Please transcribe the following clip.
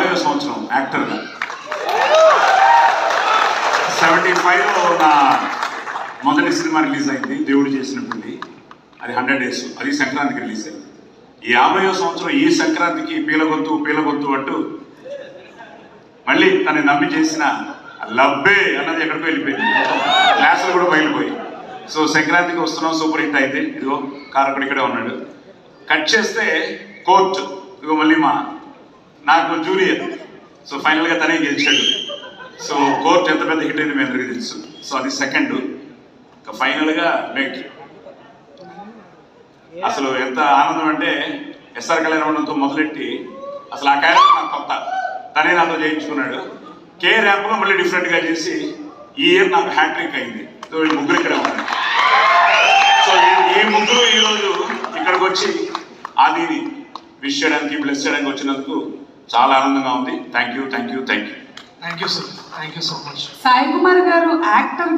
యాభై సంవత్సరం యాక్టర్గా. సెవెంటీ ఫైవ్లో నా మొదటి సినిమా రిలీజ్ అయింది దేవుడు చేసినటువంటి అది హండ్రెడ్ డేస్ అది సంక్రాంతికి రిలీజ్ అయింది. ఈ యాభైవ సంవత్సరం ఈ సంక్రాంతికి పీలగొత్తు పీలగొత్తు అంటూ మళ్ళీ తను నమ్మి చేసిన లబ్బే అన్నది ఎక్కడికో వెళ్ళిపోయింది. క్లాసులు కూడా బయలుపోయి సో సంక్రాంతికి వస్తున్నాం సూపర్ హిట్ అయితే. ఇదిగో కారకుడు ఇక్కడే ఉన్నాడు. కట్ చేస్తే కోర్టు. ఇదిగో మళ్ళీ మా నాకు జూనియర్. సో ఫైనల్గా తనే గెలిచాడు. సో కోర్ట్ ఎంత పెద్ద హిట్ అయింది మీ అందరికీ తెలుసు. సో అది సెకండ్ ఇంకా ఫైనల్గా మెట్ అసలు ఎంత ఆనందం అంటే ఎస్ఆర్ కళ్యాణ్ ఉండడంతో మొదలెట్టి అసలు ఆ క్యారెక్టర్ నాకు కొత్త తనే నాతో చేయించుకున్నాడు. కే ర్యాంప్లో మళ్ళీ డిఫరెంట్గా చేసి ఈ ఇయర్ నాకు హ్యాట్రిక్ అయింది. సో ఈ ముగ్గురు ఇక్కడ ఉన్నారు. సో ఈ- ఈ ముగ్గురు ఈరోజు ఇక్కడికి వచ్చి అది విష్ చేయడానికి బ్లెస్ చేయడానికి వచ్చినందుకు చాలా ఆనందంగా ఉంది. Thank you thank you thank you thank you sir thank you so much Sai Kumar garu యాక్టర్గా